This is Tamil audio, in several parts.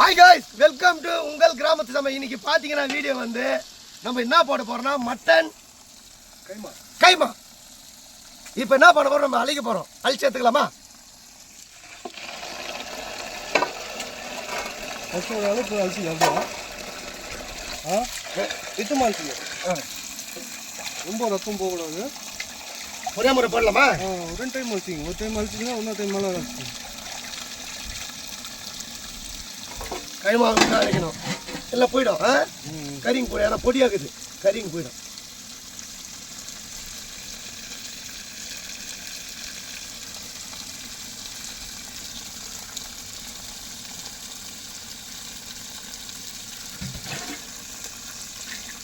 ஹாய் காய்ஸ் வெல்கம் டு உங்கள் கிராமத்து சமை இன்னைக்கு பார்த்தீங்கன்னா வீடியோ வந்து நம்ம என்ன போட போறோம்னா மட்டன் கைமா. கைமா. இப்போ என்ன பண்ண போறோம்? நம்ம அழிக்க போறோம். அழிச்சு எடுத்துக்கலாமா? அளவுக்கு அப்படியா ஆ? இட்டுமா அரிசி ரொம்ப ரத்தம் போகக்கூடாது. ஒரே முறை போடலாமா? ஆ ரெண்டு டைம் அரிசிங்க ஒரு டைம் அரிசிங்கன்னா இன்னொரு டைம் மேலே அரிசி கைமா அழைக்கணும் இல்லை போயிடும். ஆ? கறிங்க போயிடும். ஏன்னா பொடியாக்குது. கறிங்க போயிடும்.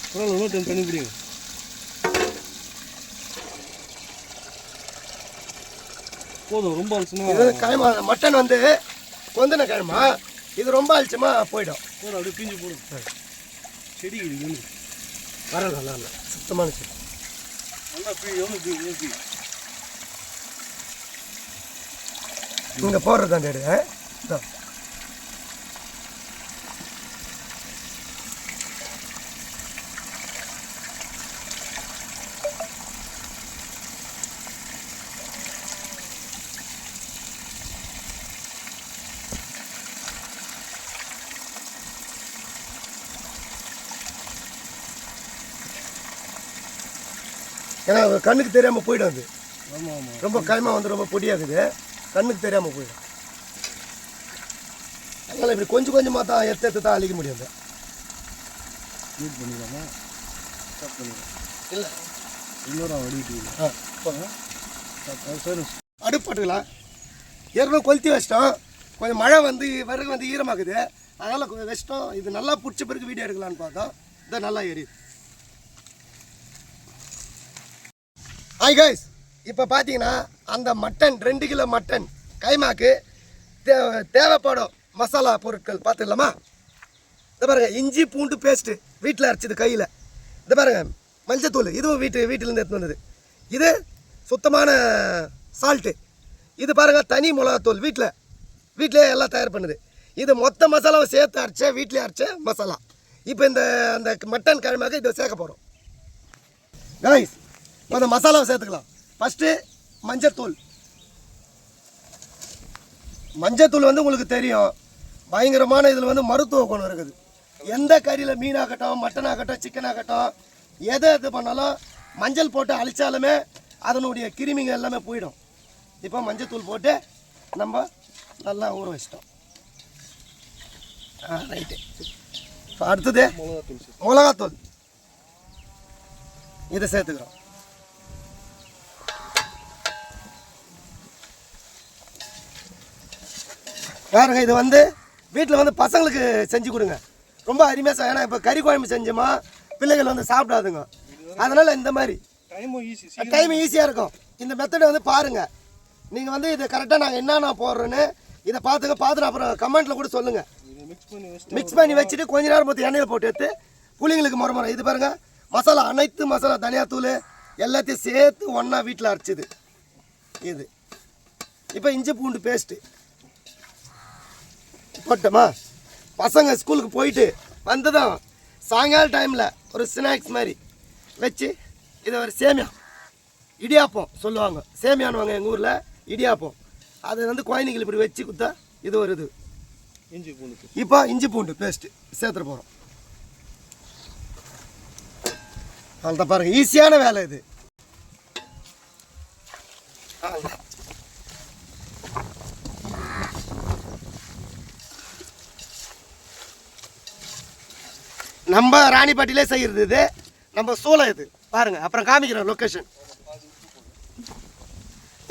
பரவாயில்ல இன்னொரு டைம் தண்ணி பிடிங்க போதும் ரொம்ப மட்டன் வந்து கொந்தின கைமா இது ரொம்ப அழிச்சுமா போயிடும். போதும் அப்படியே பிஞ்சு போடும் செடி இது வரல நல்லா இல்லை சுத்தமான செடி. நல்லா பீ எவ்வளோ பீ எவ்வளோ பீ? இங்கே போடுறது தான் ஏன்னா கண்ணுக்கு தெரியாமல் போயிடும் அது. ரொம்ப கைமா வந்து ரொம்ப பொடியாகுது கண்ணுக்கு தெரியாமல் போயிடும். அதனால் இப்படி கொஞ்சம் கொஞ்சமாக தான் எடுத்து எடுத்து தான் அழிக்க பண்ணிடலாமா? ஸ்டாப் பண்ணிடலாம். இல்லை. இன்னொரு வடிவிட்டு ஆ சரி அடுப்பு போட்டுக்கலாம் ஏற்கனவே கொளுத்தி வச்சிட்டோம். கொஞ்சம் மழை வந்து விறகு வந்து ஈரமாக்குது. அதனால் கொஞ்சம் வச்சிட்டோம். இது நல்லா பிடிச்ச பிறகு வீடியோ எடுக்கலான்னு பார்த்தோம். இதை நல்லா எரியுது. ஹாய் கைஸ் இப்போ பார்த்தீங்கன்னா அந்த மட்டன் ரெண்டு கிலோ மட்டன் கைமாக்கு தே தேவைப்படும் மசாலா பொருட்கள் பார்த்துக்கலாமா இந்த பாருங்க இஞ்சி பூண்டு பேஸ்ட்டு வீட்டில் அரைச்சிது கையில். இந்த பாருங்க மஞ்சத்தூள் இதுவும் வீட்டு வீட்டிலேருந்து எடுத்து வந்தது. இது சுத்தமான சால்ட்டு இது பாருங்க தனி மிளகாத்தூள் வீட்டில் வீட்டிலே எல்லாம் தயார் பண்ணுது. இது மொத்த மசாலாவை சேர்த்து அரைச்ச வீட்டிலே அரைச்ச மசாலா. இப்போ இந்த அந்த மட்டன் கிழமைக்கு இதை சேர்க்க போகிறோம் கைஸ் இப்போ அந்த மசாலாவை சேர்த்துக்கலாம். ஃபஸ்ட்டு மஞ்சத்தூள் மஞ்சத்தூள் வந்து உங்களுக்கு தெரியும். பயங்கரமான இதில் வந்து மருத்துவ குணம் இருக்குது. எந்த கறியில் மீனாகட்டும் மட்டன் ஆகட்டும் சிக்கன் ஆகட்டும் எதை இது பண்ணாலும் மஞ்சள் போட்டு அழிச்சாலுமே அதனுடைய கிருமிங்க எல்லாமே போயிடும். இப்போ மஞ்சத்தூள் போட்டு நம்ம நல்லா ஊற வச்சிட்டோம். ஆ ரைட்டு இப்போ அடுத்தது மிளகாத்தூள். இதை சேர்த்துக்கிறோம். பாருங்க இது வந்து வீட்டில் வந்து பசங்களுக்கு செஞ்சு கொடுங்க. ரொம்ப அருமையாக ஏன்னா இப்போ கறி குழம்பு செஞ்சோமா பிள்ளைகள் வந்து சாப்பிடாதுங்க. அதனால் இந்த மாதிரி. டைம் ஈஸியாக இருக்கும். இந்த மெத்தடை வந்து பாருங்கள் நீங்கள் வந்து இது கரெக்டாக நாங்கள் என்னென்ன போடுறோன்னு இதை பார்த்துங்க பார்த்துட்டு அப்புறம் கமெண்ட்டில் கூட சொல்லுங்கள் மிக்ஸ் பண்ணி வச்சுட்டு மிக்ஸ் பண்ணி வச்சுட்டு கொஞ்ச நேரம் பார்த்து எண்ணெயில் போட்டு எடுத்து புளிங்களுக்கு முறை முறை. இது பாருங்க மசாலா அனைத்து மசாலா தனியாத்தூள் எல்லாத்தையும் சேர்த்து ஒன்றா வீட்டில் அரைச்சிது. இது. இப்போ இஞ்சி பூண்டு பேஸ்ட்டு போட்டோமா? பசங்க ஸ்கூலுக்கு போயிட்டு வந்ததும் சாயங்கால டைமில் ஒரு ஸ்நாக்ஸ் மாதிரி வச்சு இதை ஒரு சேமியா இடியாப்பம் சொல்லுவாங்க. சேமியானுவாங்க எங்கள் ஊரில். இடியாப்பம். அது வந்து குழந்தைங்களுக்கு இப்படி வச்சு கொடுத்தா இது ஒரு இது. இஞ்சி பூண்டு இப்போ இஞ்சி பூண்டு பேஸ்ட்டு சேர்த்துட போகிறோம் அவ்வளோதான் பாருங்க. ஈஸியான வேலை இது. நம்ம ராணிப்பட்டியிலே செய்கிறது இது. நம்ம சூளை இது. பாருங்க அப்புறம் காமிக்கிறோம் லொக்கேஷன்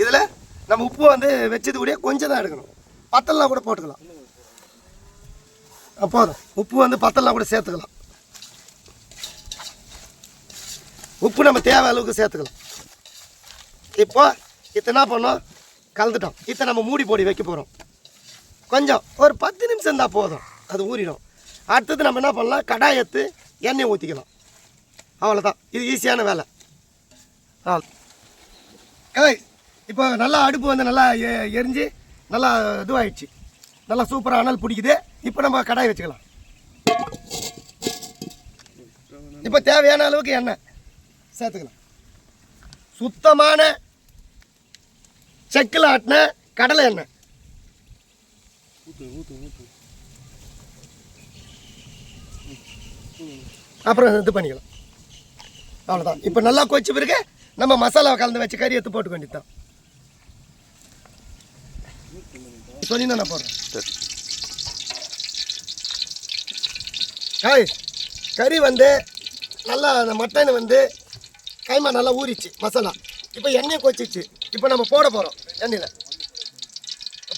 இதில் நம்ம உப்பு வந்து வச்சது கூட கொஞ்சம் தான் எடுக்கணும். பத்தல்லாம் கூட போட்டுக்கலாம். போதும். உப்பு வந்து பத்தலாம் கூட சேர்த்துக்கலாம். உப்பு நம்ம தேவை அளவுக்கு சேர்த்துக்கலாம். இப்போ இத்தனை என்ன பண்ணோம் கலந்துட்டோம். இத்தனை நம்ம மூடி போடி வைக்க போகிறோம் கொஞ்சம் ஒரு பத்து நிமிஷம் இருந்தால் போதும். அது ஊறிடும். அடுத்தது நம்ம என்ன பண்ணலாம்? கடாய் எடுத்து எண்ணெய் ஊற்றிக்கலாம் அவ்வளோதான் இது ஈஸியான வேலை. ஆ. ஏய் இப்போ நல்லா அடுப்பு வந்து நல்லா எ- எரிஞ்சு நல்லா இதுவாகிடுச்சு நல்லா சூப்பராக அனல் பிடிக்குது. இப்போ நம்ம கடாய் வச்சுக்கலாம். இப்போ தேவையான அளவுக்கு எண்ணெய் சேர்த்துக்கலாம். சுத்தமான செக்கில் ஆட்டின கடலை எண்ணெய். அப்புறம் இது பண்ணிக்கலாம். அவ்வளோதான் இப்போ நல்லா கொதிச்ச பிறகு நம்ம மசாலாவை கலந்து வச்சு கறி எடுத்து போட்டுக்க வேண்டியதுதான். சொல்லி நான் போடுறேன். காய் கறி வந்து நல்லா அந்த மட்டன் வந்து கைமா நல்லா ஊறிச்சு மசாலா. இப்போ எண்ணெய் கொச்சிச்சு இப்போ நம்ம போட போகிறோம் எண்ணெயில்.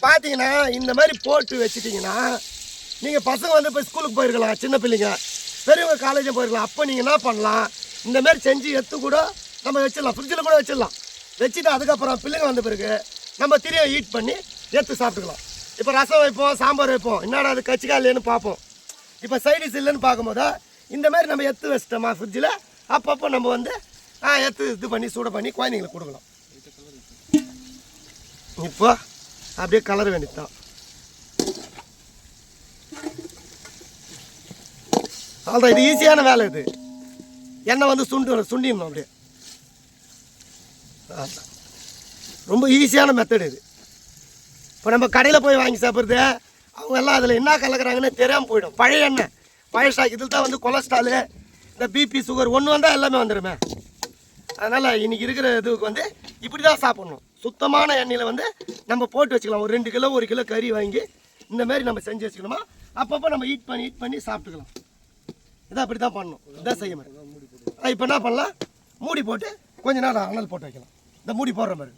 பார்த்தீங்கன்னா இந்த மாதிரி போட்டு வச்சுட்டிங்கன்னா நீங்கள் பசங்க வந்து இப்போ ஸ்கூலுக்கு போயிருக்கலாம் சின்ன பிள்ளைங்க. பெரியவங்க காலேஜும் போயிருக்கலாம். அப்போ நீங்கள் என்ன பண்ணலாம்? இந்த மாதிரி செஞ்சு எடுத்து கூட நம்ம வச்சிடலாம். ஃப்ரிட்ஜில் கூட வச்சிடலாம். வச்சுட்டு அதுக்கப்புறம் பிள்ளைங்க வந்த பிறகு நம்ம திரும்ப ஹீட் பண்ணி எடுத்து சாப்பிட்டுக்கலாம். இப்போ ரசம் வைப்போம் சாம்பார் வைப்போம். என்னடா அது கச்சிக்கா இல்லைன்னு பார்ப்போம். இப்போ சைடிஸ் இல்லைன்னு பார்க்கும்போது இந்த மாதிரி நம்ம எடுத்து வச்சிட்டோமா ஃப்ரிட்ஜில் அப்பப்போ நம்ம வந்து எடுத்து இது பண்ணி சூட பண்ணி குழந்தைங்களுக்கு கொடுக்கலாம். இப்போ அப்படியே கலர வேண்டியதுதான். அவ்வளோதான் இது ஈஸியான வேலை இது. எண்ணெய் வந்து சுண்டு சுண்டிடணும் அப்படியே. ரொம்ப ஈஸியான மெத்தடு இது. இப்போ நம்ம கடையில் போய் வாங்கி சாப்பிட்றது அவங்க எல்லாம் அதில் என்ன கலக்குறாங்கன்னு தெரியாமல் போயிடும். பழைய எண்ணெய். பழைய ஸ்டாக் இதில் தான் வந்து கொலஸ்ட்ராலு இந்த பிபி சுகர் ஒன்று வந்தால் எல்லாமே வந்துடுமே அதனால் இன்றைக்கி இருக்கிற இதுக்கு வந்து இப்படி தான் சாப்பிட்ணும். சுத்தமான எண்ணெயில் வந்து நம்ம போட்டு வச்சுக்கலாம். ஒரு ரெண்டு கிலோ ஒரு கிலோ கறி வாங்கி இந்தமாரி நம்ம செஞ்சு வச்சுக்கணுமா? அப்பப்போ நம்ம ஹீட் பண்ணி ஹீட் பண்ணி சாப்பிட்டுக்கலாம். இதை அப்படி தான் பண்ணணும். இதான் செய்ய மாதிரி. இப்போ என்ன பண்ணலாம்? மூடி போட்டு கொஞ்ச நேரம் அனல் போட்டு வைக்கலாம். இந்த மூடி போடுற மாதிரி.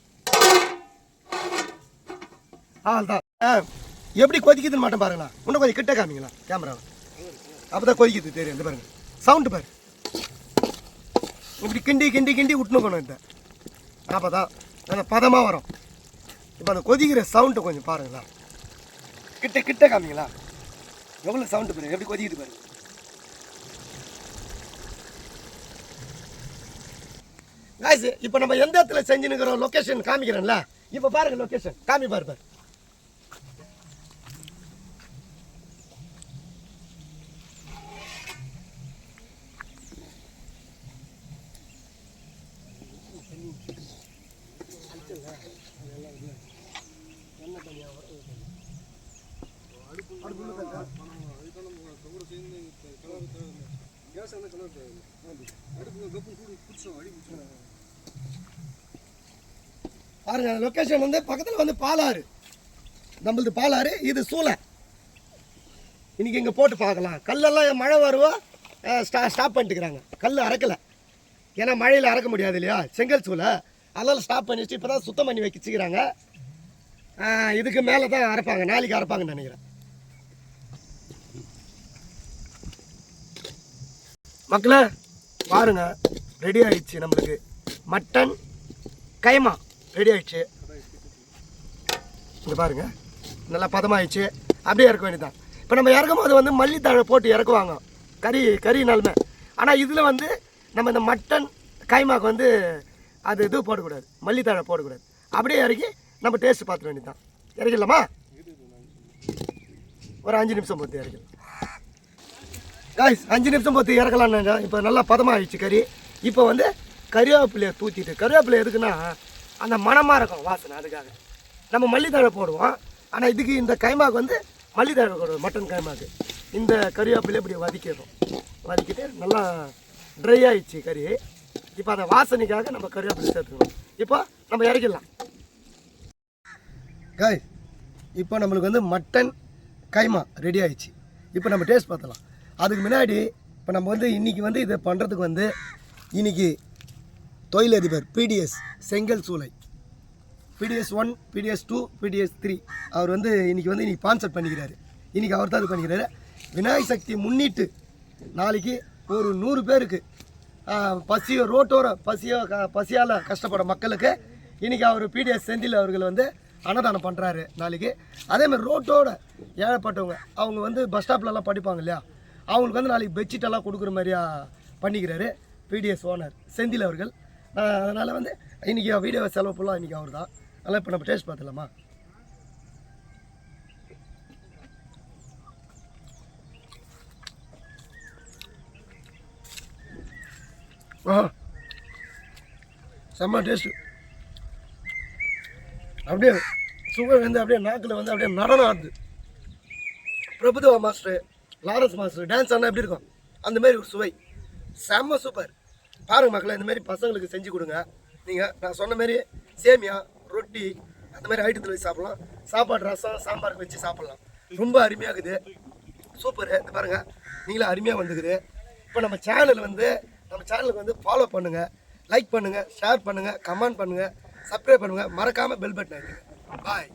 அவ்வளோதான் ஆ எப்படி கொதிக்குதுன்னு மட்டும் பாருங்களா. இன்னும் கொஞ்சம் கிட்ட காமிங்களா கேமராவில் அப்போ தான் கொதிக்குது தெரியும். இந்த பாருங்க. சவுண்டு பாரு. இப்படி கிண்டி கிண்டி கிண்டி விட்டுணுக்கணும் இந்த அப்போ தான் நல்ல பதமாக வரும். இப்போ அந்த கொதிக்கிற சவுண்டு கொஞ்சம் பாருங்களா. கிட்ட கிட்ட காமிங்களா. எவ்வளோ சவுண்டு பாருங்க எப்படி கொதிக்குது பாருங்க காய்ஸ் இப்போ நம்ம எந்த இடத்துல செஞ்சுனுங்கிற லொக்கேஷன் காமிக்கிறேன்ல? இப்போ பாருங்க லொக்கேஷன் காமி பாரு பாரு. கேஸ் அந்த கலர் தேவை அடுப்பு கப்பு கூடி பிடிச்சோம் அடி பிடிச்சோம் பாருங்க லொக்கேஷன் வந்து பக்கத்தில் வந்து பாலாறு. நம்மளது பாலாறு இது சூளை. இன்றைக்கி இங்கே போட்டு பார்க்கலாம். கல்லெல்லாம் மழை வருவோ ஸ்டா ஸ்டாப் பண்ணிட்டுக்கிறாங்க. கல் அறக்கலை ஏன்னா மழையில் அறக்க முடியாது இல்லையா? செங்கல் சூளை. அதனால் ஸ்டாப் பண்ணி வச்சு இப்போ தான் சுத்தம் பண்ணி வச்சுக்கிறாங்க இதுக்கு மேலே தான் அரைப்பாங்க. நாளைக்கு அரைப்பாங்கன்னு நினைக்கிறேன். மக்களே பாருங்க. ரெடி ஆயிடுச்சு நம்மளுக்கு. மட்டன் கைமா. ரெடி ஆயிடுச்சு. இங்கே பாருங்க. நல்லா பதமாகிடுச்சு அப்படியே இறக்க வேண்டியதான் இப்போ நம்ம இறக்கும் போது வந்து மல்லித்தழை போட்டு இறக்குவாங்க. கறி கறி நிலமை. ஆனால் இதில் வந்து நம்ம இந்த மட்டன் கைமாக்கு வந்து அது இது போடக்கூடாது. மல்லித்தழை போடக்கூடாது. அப்படியே இறக்கி நம்ம டேஸ்ட் பார்த்துட வேண்டியதான் இறக்கிடலாமா? ஒரு அஞ்சு நிமிஷம் பொறுத்து இறக்கலாம் காய்ஸ் அஞ்சு நிமிஷம் பொறுத்து இறக்கலாம்னு இப்போ நல்லா பதமாக ஆயிடுச்சு கறி. இப்போ வந்து கறிவேப்பிலையை தூத்திட்டு கறிவேப்பிலை எதுக்குன்னா அந்த மணமாக இருக்கும் வாசனை அதுக்காக. நம்ம மல்லித்தழை போடுவோம். ஆனால் இதுக்கு இந்த கைமாக்கு வந்து மல்லித்தழை போடுவோம் மட்டன் கைமாக்கு. இந்த கறிவேப்பிலை இப்படி வதக்கிடுறோம். வதக்கிட்டு நல்லா ட்ரை ஆயிடுச்சு கறி. இப்போ அந்த வாசனைக்காக நம்ம கறிவேப்பிலை சேர்த்துக்கணும். இப்போ நம்ம இறக்கிடலாம். காய் இப்போ நம்மளுக்கு வந்து மட்டன் கைமா ரெடி ஆயிடுச்சு. இப்போ நம்ம டேஸ்ட் பார்த்தலாம் அதுக்கு முன்னாடி இப்போ நம்ம வந்து இன்றைக்கி வந்து இதை பண்ணுறதுக்கு வந்து இன்னைக்கு தொழிலதிபர் பிடிஎஸ் செங்கல் சூளை. B T S one B T S two B T S three அவர் வந்து இன்றைக்கி வந்து இன்றைக்கி ஸ்பான்சர் பண்ணிக்கிறாரு. இன்றைக்கி அவர் தான் இது பண்ணிக்கிறாரு. விநாயக சக்தி முன்னிட்டு நாளைக்கு ஒரு நூறு பேருக்கு பசியோ ரோட்டோர பசியோ க பசியால் கஷ்டப்படும் மக்களுக்கு இன்றைக்கி அவர் பிடிஎஸ் செந்தில் அவர்கள் வந்து அன்னதானம் பண்ணுறாரு நாளைக்கு. அதேமாதிரி ரோட்டோட ஏழைப்பட்டவங்க அவங்க வந்து பஸ் ஸ்டாப்லலாம் படிப்பாங்க இல்லையா? அவங்களுக்கு வந்து நாளைக்கு பெட்ஷீட்டெல்லாம் கொடுக்குற மாதிரியா பண்ணிக்கிறாரு பிடிஎஸ் ஓனர் செந்தில் அவர்கள். அதனால் வந்து இன்றைக்கி வீடியோ செலவு ஃபுல்லாக இன்றைக்கி அவர் தான் அதனால் இப்போ நம்ம டேஸ்ட் பார்த்துலாமா செம்ம டேஸ்ட்டு அப்படியே சுகர் வந்து அப்படியே நாக்கில் வந்து அப்படியே நடனம் ஆடுது. Prabhudeva master Lawrence master dance ஆனால் எப்படி இருக்கும்? அந்த மாதிரி ஒரு சுவை. செம்ம சூப்பர் பாருங்க மக்களை இந்த மாதிரி பசங்களுக்கு செஞ்சு கொடுங்க. நீங்கள் நான் சொன்ன மாதிரி சேமியா ரொட்டி அந்த மாதிரி ஐட்டத்தில் வச்சு சாப்பிடலாம். சாப்பாடு ரசம் சாம்பாருக்கு வச்சு சாப்பிடலாம். ரொம்ப அருமையாக இருக்குது. சூப்பர் இந்த பாருங்கள் நீங்களும் அருமையாக வந்துக்குது இப்போ நம்ம சேனல் வந்து நம்ம சேனலுக்கு வந்து ஃபாலோ பண்ணுங்கள் லைக் பண்ணுங்கள் ஷேர் பண்ணுங்கள் கமெண்ட் பண்ணுங்கள் சப்ஸ்கிரைப் பண்ணுங்கள் மறக்காமல் பெல் பட்டன் பாய்